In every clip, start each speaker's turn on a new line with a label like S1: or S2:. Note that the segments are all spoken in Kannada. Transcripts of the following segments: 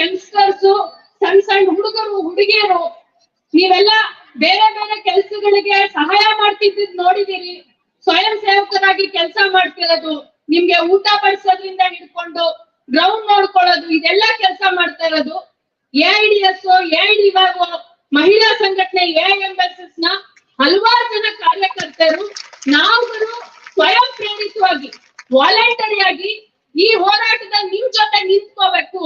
S1: ಯಂಗ್ಸ್ಟರ್ಸ್ ಸಣ್ಣ ಸಣ್ಣ ಹುಡುಗರು, ಹುಡುಗಿಯರು, ನೀವೆಲ್ಲ ಬೇರೆ ಬೇರೆ ಕೆಲ್ಸಗಳಿಗೆ ಸಹಾಯ ಮಾಡ್ತಿದ್ದಿದ್ ನೋಡಿದಿರಿ. ಸ್ವಯಂ ಸೇವಕರಾಗಿ ಕೆಲಸ ಮಾಡ್ತಿರೋದು, ನಿಮ್ಗೆ ಊಟ ಬಡಿಸೋದ್ರಿಂದ ಹಿಡ್ಕೊಂಡು ಗ್ರೌಂಡ್ ನೋಡ್ಕೊಳ್ಳೋದು, ಇದೆಲ್ಲ ಕೆಲಸ ಮಾಡ್ತಾ ಇರೋದು. A I D S A I D ಮಹಿಳಾ ಸಂಘಟನೆ ಎ ಎಂ ಎಸ್ನ ಹಲವಾರು ಜನ ಕಾರ್ಯಕರ್ತರು ನಾವು ಸ್ವಯಂ ಪ್ರೇರಿತವಾಗಿ ವಾಲಂಟರಿ ಆಗಿ ಈ ಹೋರಾಟದ ನಿಮ್ ಜೊತೆ ನಿಂತ್ಕೋಬೇಕು.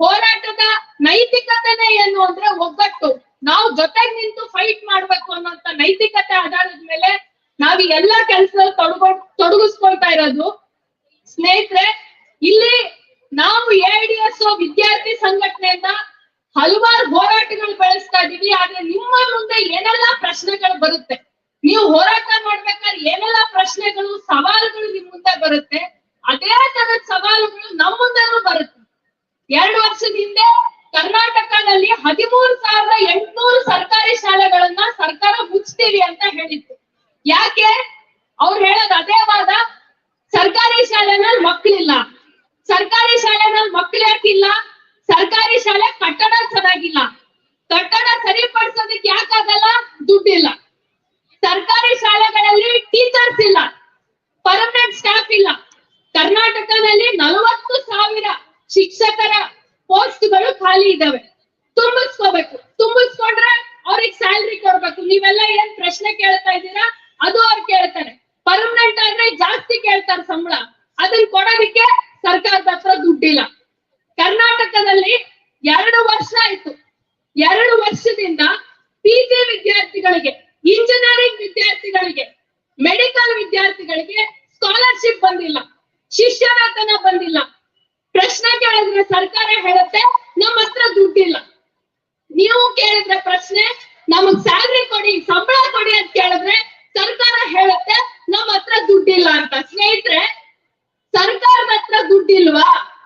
S1: ಹೋರಾಟದ ನೈತಿಕತೆನೇ ಏನು ಅಂದ್ರೆ ಒಗ್ಗಟ್ಟು. ನಾವು ಜೊತೆಗೆ ನಿಂತು ಫೈಟ್ ಮಾಡ್ಬೇಕು ಅನ್ನೋಂತ ನೈತಿಕತೆ ಆಧಾರದ ಮೇಲೆ ನಾವ್ ಎಲ್ಲಾ ಕೆಲಸದಲ್ಲಿ ತೊಡಗೊ ತೊಡಗಿಸ್ಕೊಳ್ತಾ ಇರೋದು. ಸ್ನೇಹಿತರೆ, ಇಲ್ಲಿ ನಾವು ಎಐಡಿಎಸ್ ವಿದ್ಯಾರ್ಥಿ ಸಂಘಟನೆಯಿಂದ ಹಲವಾರು ಹೋರಾಟಗಳು ಬೆಳೆಸ್ತಾ ಇದೀವಿ. ಆದ್ರೆ ನಿಮ್ಮ ಮುಂದೆ ಏನೆಲ್ಲಾ ಪ್ರಶ್ನೆಗಳು ಬರುತ್ತೆ? ನೀವು ಹೋರಾಟ ಮಾಡ್ಬೇಕಾದ್ರೆ ಏನೆಲ್ಲಾ ಪ್ರಶ್ನೆಗಳು, ಸವಾಲುಗಳು ನಿಮ್ ಮುಂದೆ ಬರುತ್ತೆ? ಅದೇ ತರದ ಸವಾಲುಗಳು ನಮ್ಮ ಮುಂದೆನೂ ಬರುತ್ತೆ. ಎರಡು ವರ್ಷದ ಹಿಂದೆ ಕರ್ನಾಟಕದಲ್ಲಿ ಹದಿಮೂರು ಸಾವಿರದ ಎಂಟ್ನೂರು ಸರ್ಕಾರಿ ಶಾಲೆಗಳನ್ನ ಸರ್ಕಾರ ಮುಚ್ತೀವಿ ಅಂತ ಹೇಳಿತ್ತು ಯಾಕೆ? ಅವ್ರು ಹೇಳೋದು ಅದೇ ವಾದ, ಸರ್ಕಾರಿ ಶಾಲೆನಲ್ಲಿ ಮಕ್ಕಳಿಲ್ಲ ಸರ್ಕಾರಿ ಶಾಲೆನಲ್ಲಿ ಮಕ್ಕಳು ಯಾಕಿಲ್ಲ ಸರ್ಕಾರಿ ಶಾಲೆ ಕಟ್ಟಡ ಚೆನ್ನಾಗಿಲ್ಲ. ಕಟ್ಟಡ ಸರಿಪಡಿಸೋದಕ್ಕೆ ಯಾಕಾಗಲ್ಲ ದುಡ್ಡಿಲ್ಲ. ಸರ್ಕಾರಿ ಶಾಲೆಗಳಲ್ಲಿ ಟೀಚರ್ಸ್ ಇಲ್ಲ. ಪರ್ಮನೆಂಟ್ ಸ್ಟಾಫ್ ಇಲ್ಲ. ಕರ್ನಾಟಕದಲ್ಲಿ ನಲವತ್ತು ಸಾವಿರ ಶಿಕ್ಷಕರ ಪೋಸ್ಟ್ಗಳು ಖಾಲಿ ಇದಾವೆ. ತುಂಬಿಸ್ಕೋಬೇಕು. ತುಂಬಿಸ್ಕೊಂಡ್ರೆ ಅವ್ರಿಗೆ ಸ್ಯಾಲ್ರಿ ಕೊಡ್ಬೇಕು. ನೀವೆಲ್ಲ ಏನ್ ಪ್ರಶ್ನೆ ಕೇಳ್ತಾ ಇದ್ದೀರಾ? ಅದು ಅವ್ರು ಕೇಳ್ತಾರೆ. ಪರ್ಮನೆಂಟ್ ಆದ್ರೆ ಜಾಸ್ತಿ ಕೇಳ್ತಾರೆ ಸಂಬಳ. ಅದನ್ನ ಕೊಡೋದಿಕ್ಕೆ ಸರ್ಕಾರದ ಹತ್ರ ದುಡ್ಡಿಲ್ಲ. ಕರ್ನಾಟಕದಲ್ಲಿ ಎರಡು ವರ್ಷ ಆಯ್ತು. ಎರಡು ವರ್ಷದಿಂದ ಪಿ ಜಿ ವಿದ್ಯಾರ್ಥಿಗಳಿಗೆ ಇಂಜಿನಿಯರಿಂಗ್ ವಿದ್ಯಾರ್ಥಿಗಳಿಗೆ ಮೆಡಿಕಲ್ ವಿದ್ಯಾರ್ಥಿಗಳಿಗೆ ಸ್ಕಾಲರ್ಶಿಪ್ ಬಂದಿಲ್ಲ. ಶಿಷ್ಯವೇತನ ಬಂದಿಲ್ಲ. ಪ್ರಶ್ನೆ ಕೇಳಿದ್ರೆ ಸರ್ಕಾರ ಹೇಳುತ್ತೆ, ನಮ್ಮ ಹತ್ರ ದುಡ್ಡಿಲ್ಲ. ನೀವು ಕೇಳಿದ್ರೆ ಪ್ರಶ್ನೆ, ನಮಗ್ ಸ್ಯಾಲ್ರಿ ಕೊಡಿ, ಸಂಬಳ ಕೊಡಿ ಅಂತ ಕೇಳಿದ್ರೆ ಸರ್ಕಾರ ಹೇಳುತ್ತೆ, ನಮ್ಮ ಹತ್ರ ದುಡ್ಡಿಲ್ಲ ಅಂತ. ಸ್ನೇಹಿತರೆ, ಸರ್ಕಾರದ ಹತ್ರ ದುಡ್ಡಿಲ್ವಾ?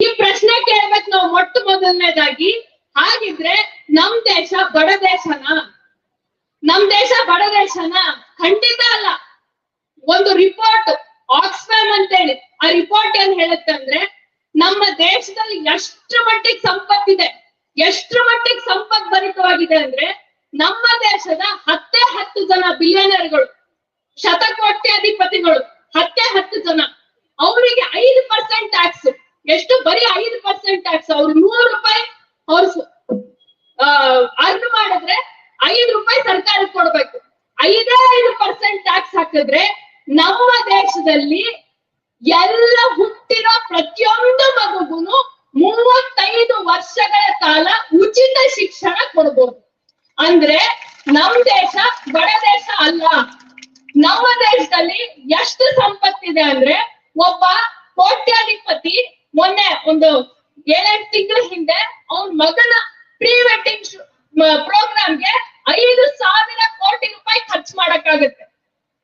S1: ಈ ಪ್ರಶ್ನೆ ಕೇಳ್ಬೇಕು ನಾವು ಮೊಟ್ಟ ಮೊದಲನೇದಾಗಿ. ಹಾಗಿದ್ರೆ ನಮ್ ದೇಶ ಬಡ ದೇಶನಾ? ನಮ್ ದೇಶ ಬಡ ದೇಶನ? ಖಂಡಿತ ಅಲ್ಲ. ಒಂದು ರಿಪೋರ್ಟ್ ಆಕ್ಸ್ಫ್ಯಾಮ್ ಅಂತ ಹೇಳಿ ಆ ರಿಪೋರ್ಟ್ ಏನ್ ಹೇಳುತ್ತೆ ಅಂದ್ರೆ ಎಷ್ಟು ಮಟ್ಟಿಗೆ ಸಂಪತ್ತಿದೆ? ಎಷ್ಟು ಮಟ್ಟಿಗೆ ಸಂಪತ್ ಭರಿತವಾಗಿದೆ ಅಂದ್ರೆ ನಮ್ಮ ದೇಶದ ಹತ್ತೇ ಹತ್ತು ಜನ ಬಿಲಿಯನರ್ಗಳು ಶತಕೋಟ್ಯಾಧಿಪತಿಗಳು ಹತ್ತೇ ಹತ್ತು ಜನ. ಅವರಿಗೆ ಐದು ಪರ್ಸೆಂಟ್ ಟ್ಯಾಕ್ಸ್ ಎಷ್ಟು? ಬರೀ ಐದು ಪರ್ಸೆಂಟ್ ಟ್ಯಾಕ್ಸ್ ಅವ್ರು ನೂರು ರೂಪಾಯಿ ಅವ್ರು ಅರ್ನ್ ಮಾಡಿದ್ರೆ ಐದು ರೂಪಾಯಿ ಸರ್ಕಾರಕ್ಕೆ ಕೊಡ್ಬೇಕು. ಐದೇ ಐದು ಪರ್ಸೆಂಟ್ ಟ್ಯಾಕ್ಸ್ ಹಾಕಿದ್ರೆ ನಮ್ಮ ದೇಶದಲ್ಲಿ ಎಲ್ಲ ಹುಟ್ಟಿರೋ ಪ್ರತಿಯೊಂದು ಮಗುಗುನು ಮೂವತ್ತೈದು ವರ್ಷಗಳ ಕಾಲ ಉಚಿತ ಶಿಕ್ಷಣ ಕೊಡ್ಬೋದು. ಅಂದ್ರೆ ನಮ್ ದೇಶ ಬಡ ದೇಶ ಅಲ್ಲ. ನಮ್ಮ ದೇಶದಲ್ಲಿ ಎಷ್ಟು ಸಂಪತ್ತಿದೆ ಅಂದ್ರೆ ಒಬ್ಬ ಕೋಟ್ಯಾಧಿಪತಿ ಮೊನ್ನೆ ಒಂದು ಏಳೆಂಟು ತಿಂಗಳ ಹಿಂದೆ ಅವನ್ ಮಗನ ಪ್ರೀ ವೆಡ್ಡಿಂಗ್ ಪ್ರೋಗ್ರಾಮ್ಗೆ ಐದು ಸಾವಿರ ಕೋಟಿ ರೂಪಾಯಿ ಖರ್ಚು ಮಾಡಕ್ಕಾಗತ್ತೆ.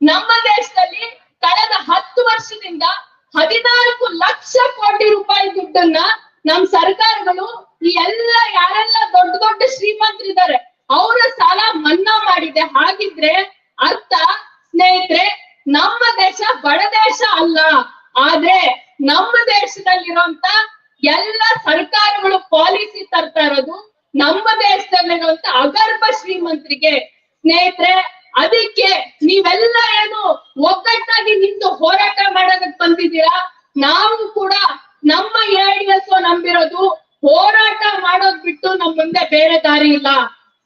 S1: ನಮ್ಮ ದೇಶದಲ್ಲಿ ಕಳೆದ ಹತ್ತು ವರ್ಷದಿಂದ ಹದಿನಾಲ್ಕು ಲಕ್ಷ ಕೋಟಿ ರೂಪಾಯಿ ದುಡ್ಡನ್ನ ನಮ್ ಸರ್ಕಾರಗಳು ಈ ಎಲ್ಲ ಯಾರೆಲ್ಲ ದೊಡ್ಡ ದೊಡ್ಡ ಶ್ರೀಮಂತರಿದ್ದಾರೆ, ಅವರ ಸಾಲ ಮನ್ನಾ ಮಾಡಿದೆ. ಹಾಗಿದ್ರೆ ಅರ್ಥ ಸ್ನೇಹಿತರೆ, ನಮ್ಮ ದೇಶ ಬಡ ದೇಶ ಅಲ್ಲ. ಆದ್ರೆ ನಮ್ಮ ದೇಶದಲ್ಲಿರುವಂತ ಎಲ್ಲ ಸರ್ಕಾರಗಳು ಪಾಲಿಸಿ ತರ್ತಾ ಇರೋದು ನಮ್ಮ ದೇಶದಲ್ಲಿರುವಂತ ಅಗರ್ಭ ಶ್ರೀಮಂತರಿಗೆ. ಸ್ನೇಹಿತರೆ, ಅದಕ್ಕೆ ನೀವೆಲ್ಲ ಏನು ಒಗ್ಗಟ್ಟಾಗಿ ನಿಂತು ಹೋರಾಟ ಮಾಡೋದಕ್ ಬಂದಿದ್ದೀರಾ? ನಾವು ಕೂಡ ನಮ್ಮ ಎಸ್ ನಂಬಿರೋದು ಹೋರಾಟ ಮಾಡೋದ್ ಬಿಟ್ಟು ನಮ್ ಮುಂದೆ ಬೇರೆ ದಾರಿ ಇಲ್ಲ.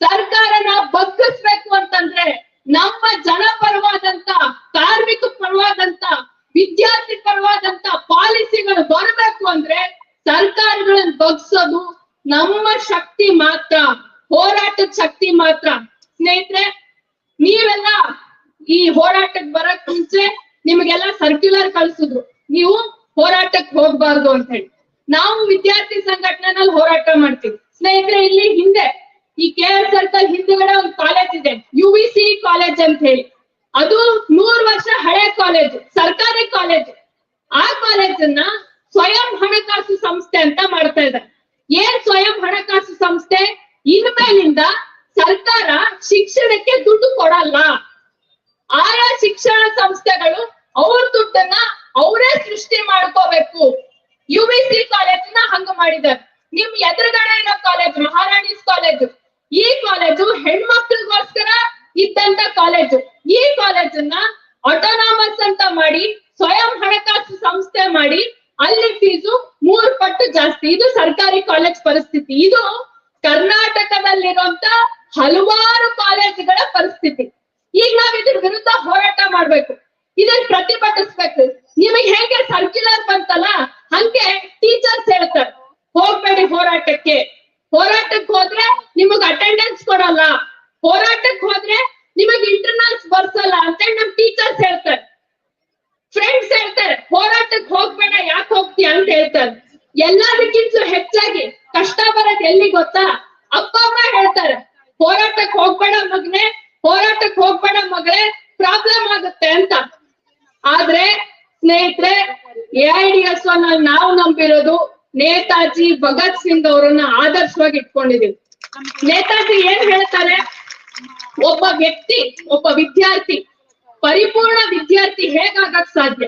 S1: ಸರ್ಕಾರನ ಬಗ್ಗಿಸ್ಬೇಕು ಅಂತಂದ್ರೆ ನಮ್ಮ ಜನ ಪರವಾದಂತ, ಕಾರ್ಮಿಕ ಪರವಾದಂತ, ವಿದ್ಯಾರ್ಥಿ ಪರವಾದಂತ ಪಾಲಿಸಿಗಳು ಬರಬೇಕು ಅಂದ್ರೆ ಸರ್ಕಾರಗಳನ್ನ ಬಗ್ಸೋದು ನಮ್ಮ ಶಕ್ತಿ ಮಾತ್ರ, ಹೋರಾಟದ ಶಕ್ತಿ ಮಾತ್ರ. ಸ್ನೇಹಿತರೆ, ನೀವೆಲ್ಲ ಈ ಹೋರಾಟಕ್ಕೆ ಬರಕ್ ಮುಂಚೆ ನಿಮಗೆಲ್ಲ ಸರ್ಕ್ಯುಲರ್ ಕಳ್ಸಿದ್ರು. ನೀವು ಹೋರಾಟಕ್ಕೆ ಹೋಗ್ಬಾರ್ದು ಅಂತ ಹೇಳಿ. ನಾವು ವಿದ್ಯಾರ್ಥಿ ಸಂಘಟನೆನಲ್ಲಿ ಹೋರಾಟ ಮಾಡ್ತೀವಿ. ಸ್ನೇಹಿತರೆ, ಇಲ್ಲಿ ಹಿಂದೆ ಈ ಕೆ ಆರ್ ಸರ್ಕಲ್ ಹಿಂದುಗಡೆ ಒಂದು ಕಾಲೇಜ್ ಇದೆ ಯು ಸಿ ಕಾಲೇಜ್ ಅಂತ ಹೇಳಿ. ಅದು ನೂರ್ ವರ್ಷ ಹಳೆ ಕಾಲೇಜ್ ಸರ್ಕಾರಿ ಕಾಲೇಜ್ ಆ ಕಾಲೇಜನ್ನ ಸ್ವಯಂ ಹಣಕಾಸು ಸಂಸ್ಥೆ ಅಂತ ಮಾಡ್ತಾ ಇದ್ದಾರೆ. ಏನ್ ಸ್ವಯಂ ಹಣಕಾಸು ಸಂಸ್ಥೆ? ಇನ್ಮೇಲಿಂದ ಸರ್ಕಾರ ಶಿಕ್ಷಣಕ್ಕೆ ದುಡ್ಡು ಕೊಡಲ್ಲ. ಆಯಾ ಶಿಕ್ಷಣ ಸಂಸ್ಥೆಗಳು ಅವ್ರ ದುಡ್ಡನ್ನ ಅವರೇ ಸೃಷ್ಟಿ ಮಾಡ್ಕೋಬೇಕು. ಯು ವಿ ಸಿ ಕಾಲೇಜನ್ನ ಹಂಗ ಮಾಡಿದ್ದಾರೆ ನಿಮ್ ಎದುರುಗಡೆ ಇರೋ ಕಾಲೇಜ್ ಮಹಾರಾಣಿ ಕಾಲೇಜು ಈ ಕಾಲೇಜು ಹೆಣ್ಮಕ್ಳಿಗೋಸ್ಕರ ಇದ್ದಂತ ಕಾಲೇಜು ಈ ಕಾಲೇಜನ್ನ ಆಟೋನಾಮಸ್ ಅಂತ ಮಾಡಿ, ಸ್ವಯಂ ಹಣಕಾಸು ಸಂಸ್ಥೆ ಮಾಡಿ, ಅಲ್ಲಿ ಫೀಸು ಮೂರು ಪಟ್ಟು ಜಾಸ್ತಿ. ಇದು ಸರ್ಕಾರಿ ಕಾಲೇಜ್ ಪರಿಸ್ಥಿತಿ. ಇದು ಕರ್ನಾಟಕದಲ್ಲಿರುವಂತ ಹಲವಾರು ಕಾಲೇಜುಗಳ ಪರಿಸ್ಥಿತಿ ಈಗ ನಾವ್ ಇದ್ರ ವಿರುದ್ಧ ಹೋರಾಟ ಮಾಡ್ಬೇಕು ಇದನ್ನ ಪ್ರತಿಭಟಿಸ್ಬೇಕು ನಿಮಗೆ ಹೇಗೆ ಸರ್ಕ್ಯುಲರ್ ಬಂತಲ್ಲ ಹಂಗೆ ಟೀಚರ್ಸ್ ಹೇಳ್ತಾರೆ ಹೋಗ್ಬೇಡಿ ಹೋರಾಟಕ್ಕೆ ಹೋರಾಟಕ್ಕೆ ಹೋದ್ರೆ ನಿಮಗ್ ಅಟೆಂಡೆನ್ಸ್ ಕೊಡಲ್ಲ ಹೋರಾಟಕ್ಕೆ ಹೋದ್ರೆ ನಿಮಗ್ ಇಂಟರ್ನಲ್ಸ್ ಬರ್ಸಲ್ಲ ಅಂತೇಳಿ ನಮ್ ಟೀಚರ್ಸ್ ಹೇಳ್ತಾರೆ ಫ್ರೆಂಡ್ಸ್ ಹೇಳ್ತಾರೆ ಹೋರಾಟಕ್ಕೆ ಹೋಗ್ಬೇಡ ಯಾಕೆ ಹೇಳ್ತಾರೆ. ಎಲ್ಲದಕ್ಕಿಂತ ಹೆಚ್ಚಾಗಿ ಕಷ್ಟ ಬರೋದ್ ಎಲ್ಲಿ ಗೊತ್ತಾ? ಅಪ್ಪ, ಅಮ್ಮ ಹೇಳ್ತಾರೆ ಹೋರಾಟಕ್ ಹೋಗ್ಬೇಡ ಮಗನೆ ಹೋರಾಟಕ್ ಹೋಗ್ಬೇಡ ಮಗಳೇ ಪ್ರಾಬ್ಲಮ್ ಆಗುತ್ತೆ ಅಂತ. ಆದ್ರೆ ಸ್ನೇಹಿತರೆ ಎ ಐ ಡಿ ಎಸ್ ನಾವು ನಂಬಿರೋದು ನೇತಾಜಿ ಭಗತ್ ಸಿಂಗ್ ಅವರನ್ನ ಆದರ್ಶವಾಗಿ ಇಟ್ಕೊಂಡಿದೀವಿ. ನೇತಾಜಿ ಏನ್ ಹೇಳ್ತಾರೆ? ಒಬ್ಬ ವ್ಯಕ್ತಿ, ಒಬ್ಬ ವಿದ್ಯಾರ್ಥಿ, ಪರಿಪೂರ್ಣ ವಿದ್ಯಾರ್ಥಿ ಹೇಗಾಗಕ್ ಸಾಧ್ಯ?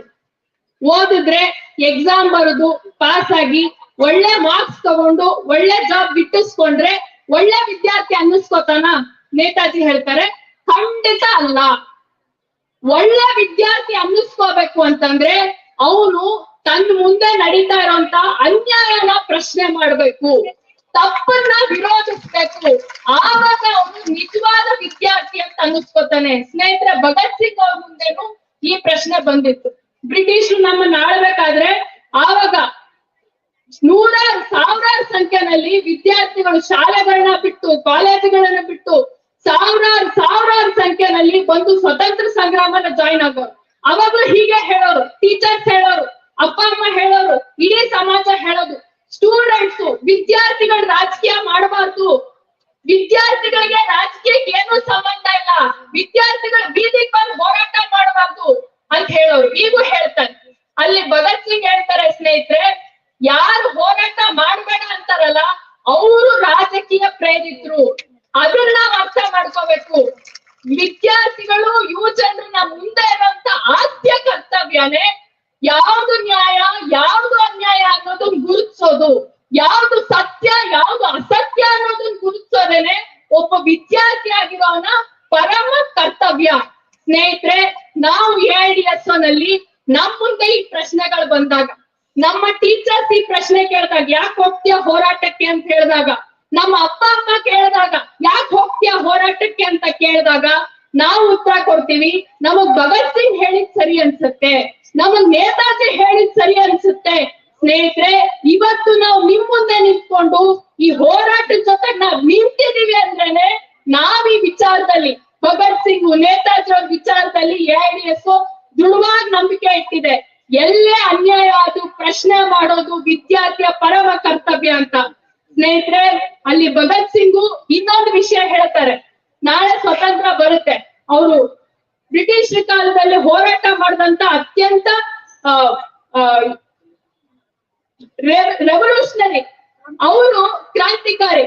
S1: ಓದಿದ್ರೆ ಎಕ್ಸಾಮ್ ಬರೆದು ಪಾಸ್ ಆಗಿ ಒಳ್ಳೆ ಮಾರ್ಕ್ಸ್ ತಗೊಂಡು ಒಳ್ಳೆ ಜಾಬ್ ಬಿಟ್ಟಿಸ್ಕೊಂಡ್ರೆ ಒಳ್ಳೆ ವಿದ್ಯಾರ್ಥಿ ಅನ್ನಿಸ್ಕೋತಾನ ನೇತಾಜಿ ಹೇಳ್ತಾರೆ? ಖಂಡಿತ ಅಲ್ಲ. ಒಳ್ಳೆ ವಿದ್ಯಾರ್ಥಿ ಅನ್ನಿಸ್ಕೋಬೇಕು ಅಂತಂದ್ರೆ ಅವನು ತನ್ನ ಮುಂದೆ ನಡೀತಾ ಇರೋಂತ ಅನ್ಯಾಯನ ಪ್ರಶ್ನೆ ಮಾಡ್ಬೇಕು. ತಪ್ಪನ್ನ ವಿರೋಧಿಸ್ಬೇಕು. ಆವಾಗ ಅವನು ನಿಜವಾದ ವಿದ್ಯಾರ್ಥಿ ಅಂತ ಅನ್ನಿಸ್ಕೋತಾನೆ. ಸ್ನೇಹಿತರೆ, ಭಗತ್ ಸಿಂಗ್ ಅವ್ರ ಮುಂದೆನೂ ಈ ಪ್ರಶ್ನೆ ಬಂದಿತ್ತು. ಬ್ರಿಟಿಷರು ನಮ್ಮನ್ನ ಆಳ್ಬೇಕಾದ್ರೆ ಆವಾಗ ನೂರಾರು ಸಾವಿರಾರು ಸಂಖ್ಯೆನಲ್ಲಿ ವಿದ್ಯಾರ್ಥಿಗಳು ಶಾಲೆಗಳನ್ನ ಬಿಟ್ಟು, ಕಾಲೇಜುಗಳನ್ನ ಬಿಟ್ಟು ಸಾವಿರಾರು ಸಾವಿರಾರು ಸಂಖ್ಯೆನಲ್ಲಿ ಬಂದು ಸ್ವತಂತ್ರ ಸಂಗ್ರಾಮನ ಜಾಯಿನ್ ಆಗೋರು. ಅವಾಗ್ಲೂ ಹೀಗೆ ಹೇಳೋರು ಟೀಚರ್ಸ್ ಹೇಳೋರು, ಅಪ್ಪ, ಅಮ್ಮ ಹೇಳೋರು, ಇಡೀ ಸಮಾಜ ಹೇಳೋದು. ಸ್ಟೂಡೆಂಟ್ಸ್ ವಿದ್ಯಾರ್ಥಿಗಳು ರಾಜಕೀಯ ಮಾಡಬಾರ್ದು. ವಿದ್ಯಾರ್ಥಿಗಳಿಗೆ ರಾಜಕೀಯಕ್ಕೆ ಏನು ಸಂಬಂಧ ಇಲ್ಲ. ವಿದ್ಯಾರ್ಥಿಗಳು ಬೀದಿಗೆ ಬಂದು ಹೋರಾಟ ಮಾಡಬಾರ್ದು. ಅಂತ ಹೇಳೋರು. ಈಗೂ ಹೇಳ್ತಾರೆ. ಅಲ್ಲಿ ಭಗತ್ ಸಿಂಗ್ ಹೇಳ್ತಾರೆ ಸ್ನೇಹಿತರೆ, ಯಾರು ಹೋರಾಟ ಮಾಡ್ಬೇಡ ಅಂತಾರಲ್ಲ, ಅವರು ರಾಜಕೀಯ ಪ್ರೇರಿತರು. ಅದನ್ನ ನಾವ್ ಅರ್ಥ ಮಾಡ್ಕೋಬೇಕು. ವಿದ್ಯಾರ್ಥಿಗಳು, ಯುವ ಜನರನ್ನ ಮುಂದೆ ಇರುವಂತ ಆದ್ಯ ಕರ್ತವ್ಯನೇ. ಯಾವ್ದು ನ್ಯಾಯ, ಯಾವ್ದು ಅನ್ಯಾಯ ಅನ್ನೋದನ್ನ ಗುರುತಿಸೋದು. ಯಾವ್ದು ಸತ್ಯ, ಯಾವ್ದು ಅಸತ್ಯ ಅನ್ನೋದನ್ನ ಗುರುತಿಸೋದೇನೆ ಒಬ್ಬ ವಿದ್ಯಾರ್ಥಿ ಆಗಿರೋನ ಪರಮ ಕರ್ತವ್ಯ. ಸ್ನೇಹಿತರೆ, ನಾವು ಅಸ್ಸೋನಲ್ಲಿ ಎಸ್ನಲ್ಲಿ ನಮ್ ಮುಂದೆ ಈ ಪ್ರಶ್ನೆಗಳು ಬಂದಾಗ, ನಮ್ಮ ಟೀಚರ್ಸ್ ಈ ಪ್ರಶ್ನೆ ಕೇಳಿದಾಗ ಯಾಕೆ ಹೋಗ್ತೀಯ ಹೋರಾಟಕ್ಕೆ ಅಂತ ಹೇಳಿದಾಗ, ನಮ್ಮ ಅಪ್ಪ, ಅಮ್ಮ ಕೇಳಿದಾಗ ಯಾಕೆ ಹೋಗ್ತೀಯ ಹೋರಾಟಕ್ಕೆ ಅಂತ ಕೇಳಿದಾಗ, ನಾವು ಉತ್ತರ ಕೊಡ್ತೀವಿ, ನಮಗ್ ಭಗತ್ ಸಿಂಗ್ ಹೇಳಿದ್ ಸರಿ ಅನ್ಸುತ್ತೆ, ನಮಗ್ ನೇತಾಜಿ ಹೇಳಿದ್ ಸರಿ ಅನ್ಸುತ್ತೆ. ಸ್ನೇಹಿತರೆ, ಇವತ್ತು ನಾವು ನಿಮ್ ಮುಂದೆ ನಿಂತ್ಕೊಂಡು ಈ ಹೋರಾಟದ ಜೊತೆ ನಾವ್ ನಿಂತಿದೀವಿ ಅಂದ್ರೇನೆ ನಾವ್ ಈ ವಿಚಾರದಲ್ಲಿ ಭಗತ್ ಸಿಂಗ್ ನೇತಾಜಿ ಅವ್ರ ವಿಚಾರದಲ್ಲಿ ಎಸ್ ದೃಢವಾಗಿ ನಂಬಿಕೆ ಇಟ್ಟಿದೆ. ಎಲ್ಲೇ ಅನ್ಯಾಯ ಅದು ಪ್ರಶ್ನೆ ಮಾಡೋದು ವಿದ್ಯಾರ್ಥಿಯ ಪರಮ ಕರ್ತವ್ಯ ಅಂತ. ಸ್ನೇಹಿತರೆ, ಅಲ್ಲಿ ಭಗತ್ ಸಿಂಗ್ ಇನ್ನೊಂದು ವಿಷಯ ಹೇಳ್ತಾರೆ. ನಾಳೆ ಸ್ವತಂತ್ರ ಬರುತ್ತೆ. ಅವರು ಬ್ರಿಟಿಷ್ ಕಾಲದಲ್ಲಿ ಹೋರಾಟ ಮಾಡಿದಂತ ಅತ್ಯಂತ ರೆವಲ್ಯೂಷನರಿ ಅವರು ಕ್ರಾಂತಿಕಾರಿ.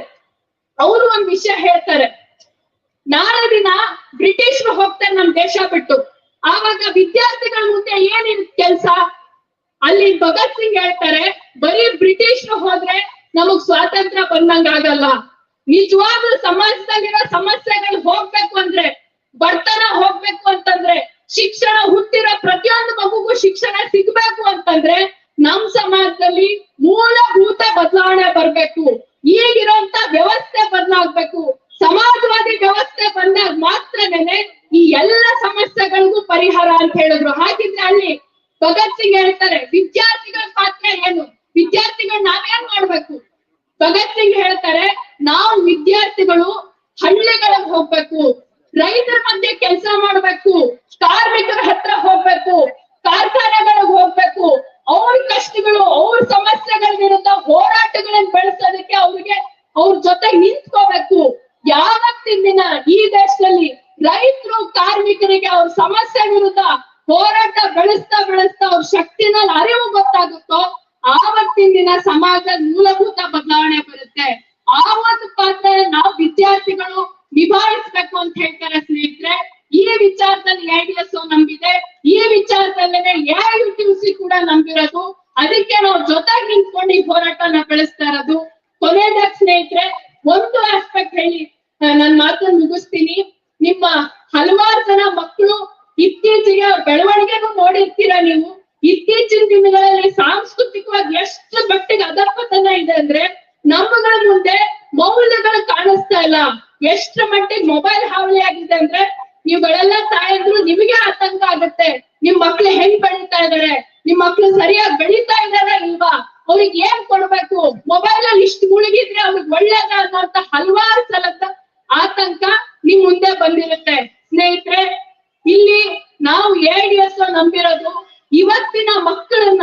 S1: ಅವರು ಒಂದ್ ವಿಷಯ ಹೇಳ್ತಾರೆ. ನಾಳೆ ದಿನ ಬ್ರಿಟಿಷರು ಹೋಗ್ತಾರೆ ನಮ್ ದೇಶ ಬಿಟ್ಟು. ಆವಾಗ ವಿದ್ಯಾರ್ಥಿಗಳ ಮುಂದೆ ಏನಿನ್ ಕೆಲ್ಸ? ಅಲ್ಲಿ ಭಗತ್ ಸಿಂಗ್ ಹೇಳ್ತಾರೆ, ಬರೀ ಬ್ರಿಟಿಷರು ಹೋದ್ರೆ ನಮಗ್ ಸ್ವಾತಂತ್ರ್ಯ ಬಂದಂಗ ಆಗಲ್ಲ. ನಿಜವಾಗ್ಲೂ ಸಮಾಜದಲ್ಲಿರೋ ಸಮಸ್ಯೆಗಳು ಹೋಗ್ಬೇಕು ಅಂದ್ರೆ ಬರ್ತನ ಹೋಗ್ಬೇಕು ಅಂತಂದ್ರೆ, ಶಿಕ್ಷಣ ಹುಟ್ಟಿರೋ ಪ್ರತಿಯೊಂದು ಮಗುಗೂ ಶಿಕ್ಷಣ ಸಿಗ್ಬೇಕು ಅಂತಂದ್ರೆ ನಮ್ ಸಮಾಜದಲ್ಲಿ ಮೂಲಭೂತ ಬದಲಾವಣೆ ಬರ್ಬೇಕು. ಈಗಿರೋಂತ ವ್ಯವಸ್ಥೆ ಬದಲಾಗ್ಬೇಕು. ಸಮಾಜವಾದಿ ವ್ಯವಸ್ಥೆ ಬಂದಾಗ ಮಾತ್ರನೇ ಈ ಎಲ್ಲ ಸಮಸ್ಯೆಗಳಿಗೂ ಪರಿಹಾರ ಅಂತ ಹೇಳಿದ್ರು. ಹಾಗಿದ್ರೆ ಅಲ್ಲಿ ಭಗತ್ ಸಿಂಗ್ ಹೇಳ್ತಾರೆ, ವಿದ್ಯಾರ್ಥಿಗಳ ಪಾತ್ರ ಏನು? ವಿದ್ಯಾರ್ಥಿಗಳು ನಾವೇನ್ ಮಾಡ್ಬೇಕು? ಭಗತ್ ಸಿಂಗ್ ಹೇಳ್ತಾರೆ, ನಾವು ವಿದ್ಯಾರ್ಥಿಗಳು ಹಳ್ಳಿಗಳಿಗೆ ಹೋಗ್ಬೇಕು, ರೈತರ ಮಧ್ಯೆ ಕೆಲಸ ಮಾಡ್ಬೇಕು, ಕಾರ್ಮಿಕರ ಹತ್ರ ಹೋಗ್ಬೇಕು, ಕಾರ್ಖಾನೆಗಳಿಗೆ ಹೋಗ್ಬೇಕು, ಅವ್ರ ಕಷ್ಟಗಳು, ಅವ್ರ ಸಮಸ್ಯೆಗಳ ವಿರುದ್ಧ ಹೋರಾಟಗಳನ್ನ ಬೆಳೆಸೋದಕ್ಕೆ ಅವ್ರಿಗೆ ಅವ್ರ ಜೊತೆ ನಿಂತ್ಕೋಬೇಕು. ಯಾವತ್ತಿನ ದಿನ ಈ ದೇಶದಲ್ಲಿ ರೈತರು, ಕಾರ್ಮಿಕರಿಗೆ ಅವ್ರ ಸಮಸ್ಯೆ ವಿರುದ್ಧ ಹೋರಾಟ ಬೆಳೆಸ್ತಾ ಬೆಳೆಸ್ತಾ ಅವ್ರ ಶಕ್ತಿನಲ್ಲಿ ಅರಿವು ಗೊತ್ತಾಗುತ್ತೋ, ಆವತ್ತಿನ ದಿನ ಸಮಾಜದ ಮೂಲಭೂತ ಬದಲಾವಣೆ ಬರುತ್ತೆ. ಆ ಒಂದು ಪಾತ್ರ ನಾವು ವಿದ್ಯಾರ್ಥಿಗಳು ನಿಭಾಯಿಸ್ಬೇಕು ಅಂತ ಹೇಳ್ತಾರೆ ಸ್ನೇಹಿತರೆ. ಈ ವಿಚಾರದಲ್ಲಿ ಎಸ್ ನಂಬಿದೆ. ಈ ವಿಚಾರದಲ್ಲೇ ಎಐಯುಟಿಸಿ ಕೂಡ ನಂಬಿರೋದು. ಅದಕ್ಕೆ ನಾವು ಜೊತೆಗೆ ನಿಂತ್ಕೊಂಡು ಈ ಹೋರಾಟನ ಬೆಳೆಸ್ತಾ ಇರೋದು. ಸ್ನೇಹಿತರೆ, ಒಂದು ಆಸ್ಪೆಕ್ಟ್ ಹೇಳಿ. ನನ್ ಮಾತನ್ನ ಮುಗಿಸ್ತೀನಿ. ನಿಮ್ಮ ಹಲವಾರು ಜನ ಮಕ್ಕಳು ಇತ್ತೀಚೆಗೆ ಬೆಳವಣಿಗೆನೂ ನೋಡಿರ್ತೀರ ನೀವು? ಇತ್ತೀಚಿನ ದಿನಗಳಲ್ಲಿ ಸಾಂಸ್ಕೃತಿಕವಾಗಿ ಎಷ್ಟು ಮಟ್ಟಿಗೆ ಅದಪ್ಪತನ ಇದೆ ಅಂದ್ರೆ ನಮ್ಮಗಳ ಮುಂದೆ ಮೌಲ್ಯಗಳು ಕಾಣಿಸ್ತಾ ಇಲ್ಲ. ಎಷ್ಟ್ರ ಮಟ್ಟಿಗೆ ಮೊಬೈಲ್ ಹಾವಳಿ ಆಗಿದೆ ಅಂದ್ರೆ ನೀವುಗಳೆಲ್ಲ ತಾಯಿದ್ರು ನಿಮಗೆ ಆತಂಕ ಆಗುತ್ತೆ. ನಿಮ್ ಮಕ್ಳು ಹೆಂಗ್ ಬೆಳೀತಾ ಇದಾರೆ? ನಿಮ್ ಮಕ್ಳು ಸರಿಯಾಗಿ ಬೆಳೀತಾ ಇದಾರ ಇಲ್ವಾ ಅವ್ರಿಗೆ ಏನ್ ಕೊಡ್ಬೇಕು? ಮೊಬೈಲ್ ಅಲ್ಲಿ ಇಷ್ಟು ಮುಳುಗಿದ್ರೆ ಅವ್ರಿಗೆ ಒಳ್ಳೇದ ಅನ್ನೋಂತ ಹಲವಾರು ಸಲದ ಆತಂಕ ನಿಮ್ ಮುಂದೆ ಬಂದಿರುತ್ತೆ. ಸ್ನೇಹಿತರೆ, ಇಲ್ಲಿ ನಾವು ಎಡಿಎಸ್ ನಂಬಿರೋದು ಇವತ್ತಿನ ಮಕ್ಕಳನ್ನ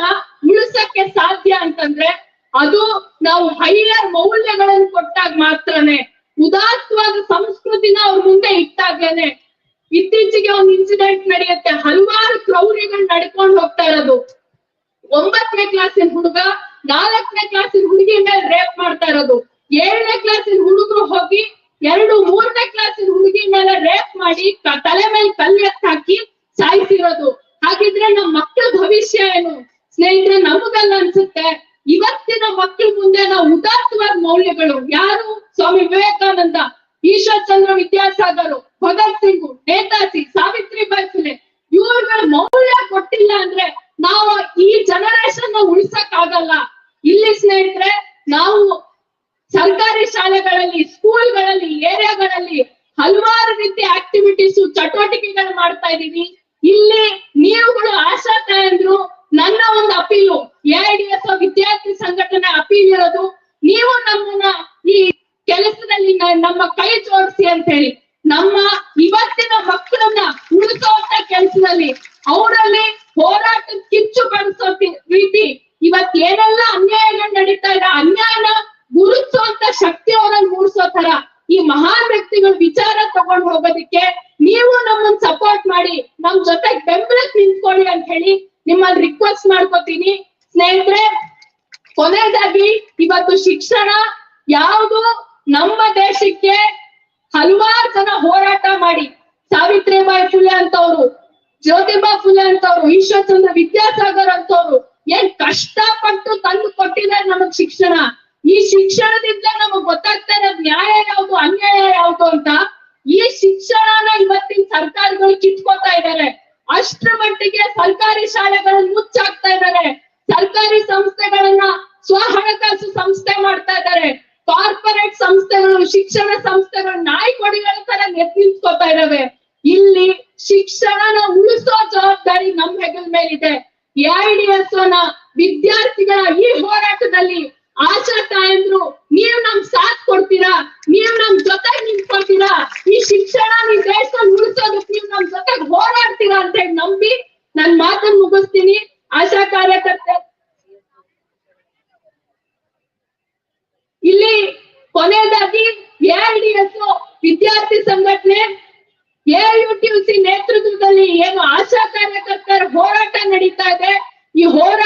S1: ಉಳಿಸಕ್ಕೆ ಸಾಧ್ಯ ಅಂತಂದ್ರೆ ಅದು ನಾವು ಹೈಯರ್ ಮೌಲ್ಯಗಳನ್ನು ಕೊಟ್ಟಾಗ ಮಾತ್ರನೇ, ಉದಾತ್ತವಾದ ಸಂಸ್ಕೃತಿನ ಅವ್ರ ಮುಂದೆ ಇಟ್ಟಾಗ್ಲೇನೆ. ಇತ್ತೀಚೆಗೆ ಒಂದು ಇನ್ಸಿಡೆಂಟ್ ನಡೆಯುತ್ತೆ. ಹಲವಾರು ಕ್ರೌರ್ಯಗಳು ನಡ್ಕೊಂಡು ಹೋಗ್ತಾ ಇರೋದು. ಒಂಬತ್ತನೇ ಕ್ಲಾಸಿನ ಹುಡುಗ, ನಾಲ್ಕನೇ ಕ್ಲಾಸಿನ ಹುಡುಗಿ ಮೇಲೆ ರೇಪ್ ಮಾಡ್ತಾ ಇರೋದು. ಏಳನೇ ಕ್ಲಾಸಿನ ಹುಡುಗರು ಹೋಗಿ ಎರಡು ಮೂರನೇ ಕ್ಲಾಸಿನ ಹುಡುಗಿ ಮೇಲೆ ರೇಪ್ ಮಾಡಿ ತಲೆ ಮೇಲೆ ಕಲ್ಲು ಎತ್ತ ಹಾಕಿ ಸಾಯ್ತಿರೋದು. ಹಾಗಿದ್ರೆ ನಮ್ಮ ಮಕ್ಕಳ ಭವಿಷ್ಯ ಏನು? ಸ್ನೇಹಿತರೆ, ನಮಗಲ್ಲ ಅನ್ಸುತ್ತೆ. ಇವತ್ತಿನ ಮಕ್ಕಳ ಮುಂದೆ ನಾವು ಉದಾತ್ತವಾದ ಮೌಲ್ಯಗಳು. ಯಾರು? ಸ್ವಾಮಿ ವಿವೇಕಾನಂದ, ಈಶ್ವರ್ ಚಂದ್ರ ವಿದ್ಯಾಸಾಗರ್, ಭಗತ್ ಸಿಂಗ್, ನೇತಾಜಿ ಸಾವಿತ್ರಿಬಾಯಿ ಫುಲೆ. ಇವ್ರಿಗೆ ಮೌಲ್ಯ ಕೊಟ್ಟಿಲ್ಲ ಅಂದ್ರೆ ನಾವು ಈ ಜನರೇಷನ್ ಉಳಿಸಕ್ ಆಗಲ್ಲ ಇಲ್ಲಿ ಸ್ನೇಹಿತರೆ, ನಾವು ಸರ್ಕಾರಿ ಶಾಲೆಗಳಲ್ಲಿ ಸ್ಕೂಲ್ಗಳಲ್ಲಿ ಏರಿಯಾಗಳಲ್ಲಿ ಹಲವಾರು ರೀತಿಯ ಆಕ್ಟಿವಿಟೀಸ್ ಚಟುವಟಿಕೆಗಳು ಮಾಡ್ತಾ ಇದ್ದೀವಿ. ಇಲ್ಲಿ ನೀವುಗಳು ಆಶಾ ತಾಯಂದ್ರು ನನ್ನ ಒಂದು ಅಪೀಲು ಎಐಡಿಎಸ್ ವಿದ್ಯಾರ್ಥಿ ಸಂಘಟನೆ ಅಪೀಲ್ ಇರೋದು ನೀವು ನಮ್ಮನ್ನ ಈ ಕೆಲಸದಲ್ಲಿ ನ- ನಮ್ಮ ಕೈ ಜೋಡಿಸಿ ಅಂತ ಹೇಳಿ ನಮ್ಮ ಇವತ್ತಿನ ಮಕ್ಕಳನ್ನ ಉಳಿಸುವಂತ ಕೆಲಸದಲ್ಲಿ ಅವರಲ್ಲಿ ಹೋರಾಟ ಕಿಚ್ಚು ಬಡಿಸೋ ತಿ- ರೀತಿ ಇವತ್ ಏನೆಲ್ಲ ಅನ್ಯಾಯಗಳು ನಡೀತಾ ಇದೆ ಅನ್ಯಾಯನ ಗುರುತಿಸುವಂತ ಶಕ್ತಿ ಅವರಲ್ಲಿ ಮೂಡಿಸೋ ತರ ಈ ಮಹಾನ್ ವ್ಯಕ್ತಿಗಳ ವಿಚಾರ ತಗೊಂಡು ಹೋಗೋದಕ್ಕೆ ನಮ್ಮನ್ನ ಸಪೋರ್ಟ್ ಮಾಡಿ, ನಮ್ ಜೊತೆ ಬೆಂಬಲ ನಿಂತ್ಕೊಳ್ಳಿ ಅಂತ ಹೇಳಿ ನಿಮ್ಮಲ್ಲಿ ರಿಕ್ವೆಸ್ಟ್ ಮಾಡ್ಕೋತೀನಿ. ಸ್ನೇಹಿತರೆ, ಕೊನೆಯದಾಗಿ ಇವತ್ತು ಶಿಕ್ಷಣ ಯಾವುದು ನಮ್ಮ ದೇಶಕ್ಕೆ ಹಲವಾರು ಜನ ಹೋರಾಟ ಮಾಡಿ. ಸಾವಿತ್ರಿಬಾಯಿ ಫುಲೆ ಅಂತವ್ರು, ಜ್ಯೋತಿಬಾ ಫುಲೆ ಅಂತವ್ರು, ಈಶ್ವರಚಂದ್ರ ವಿದ್ಯಾಸಾಗರ್ ಅಂತವ್ರು, ಏನ್ ಕಷ್ಟಪಟ್ಟು ತಂದು ಕೊಟ್ಟಿದ್ದಾರೆ ನಮಗ್ ಶಿಕ್ಷಣ. ಈ ಶಿಕ್ಷಣದಿಂದ ನಮಗ್ ಗೊತ್ತಾಗ್ತಾ ಇರೋದು ನ್ಯಾಯ ಯಾವ್ದು, ಅನ್ಯಾಯ ಯಾವ್ದು ಅಂತ ಶಾಲೆಗಳನ್ನು ಮುಚ್ಚಾಕ್ತಾ ಇದ್ದಾರೆ. ಸರ್ಕಾರಿ ಸಂಸ್ಥೆಗಳನ್ನ ಸ್ವ ಹಣಕಾಸು ಸಂಸ್ಥೆ ಮಾಡ್ತಾ ಇದ್ದಾರೆ. ಕಾರ್ಪೊರೇಟ್ ಸಂಸ್ಥೆಗಳು, ಶಿಕ್ಷಣ ಸಂಸ್ಥೆಗಳು ನಾಯಿ ಕೊಡಿಗಳ ತರ ನಿಂತ್ಕೋತಾ ಇದಾವೆ ಇಲ್ಲಿ ಶಿಕ್ಷಣನ ಉಳಿಸೋ ಜವಾಬ್ದಾರಿ ನಮ್ ಹೆಗಲ ಮೇಲಿದೆ. ಎಐಡಿಎಸ್ನ ವಿದ್ಯಾರ್ಥಿಗಳ ಈ ಹೋರಾಟದಲ್ಲಿ ಆಶಾ ತಾಯಂದ್ರು ನೀವ್ ನಮ್ ಸಾಥ್ ಕೊಡ್ತೀರಾ ನೀವ್ ನಮ್ ಜೊತೆ ನಿಂತ್ಕೊಳ್ತೀರಾ ಈ ಶಿಕ್ಷಣ ನಿಮ್ ದೇಶದಲ್ಲಿ ಉಳಿಸೋದಕ್ಕೆ ನೀವ್ ನಮ್ ಜೊತೆ ಹೋರಾಡ್ತೀರಾ ಅಂತ ಹೇಳಿ ನಂಬಿ ನನ್ ಮಾತನ್ನ ಮುಗಿಸ್ತೀನಿ ಆಶಾ ಕಾರ್ಯಕರ್ತೆ ಇಲ್ಲಿ ಕೊನೆಯದಾಗಿ ಎಐಡಿಎಸ್ ವಿದ್ಯಾರ್ಥಿ ಸಂಘಟನೆ ಎಐಯುಟಿಯುಸಿ ನೇತೃತ್ವದಲ್ಲಿ ಏನು ಆಶಾ ಕಾರ್ಯಕರ್ತರ ಹೋರಾಟ ನಡೀತಾ ಇದೆ. ಈ ಹೋರಾಟಕ್ಕೆ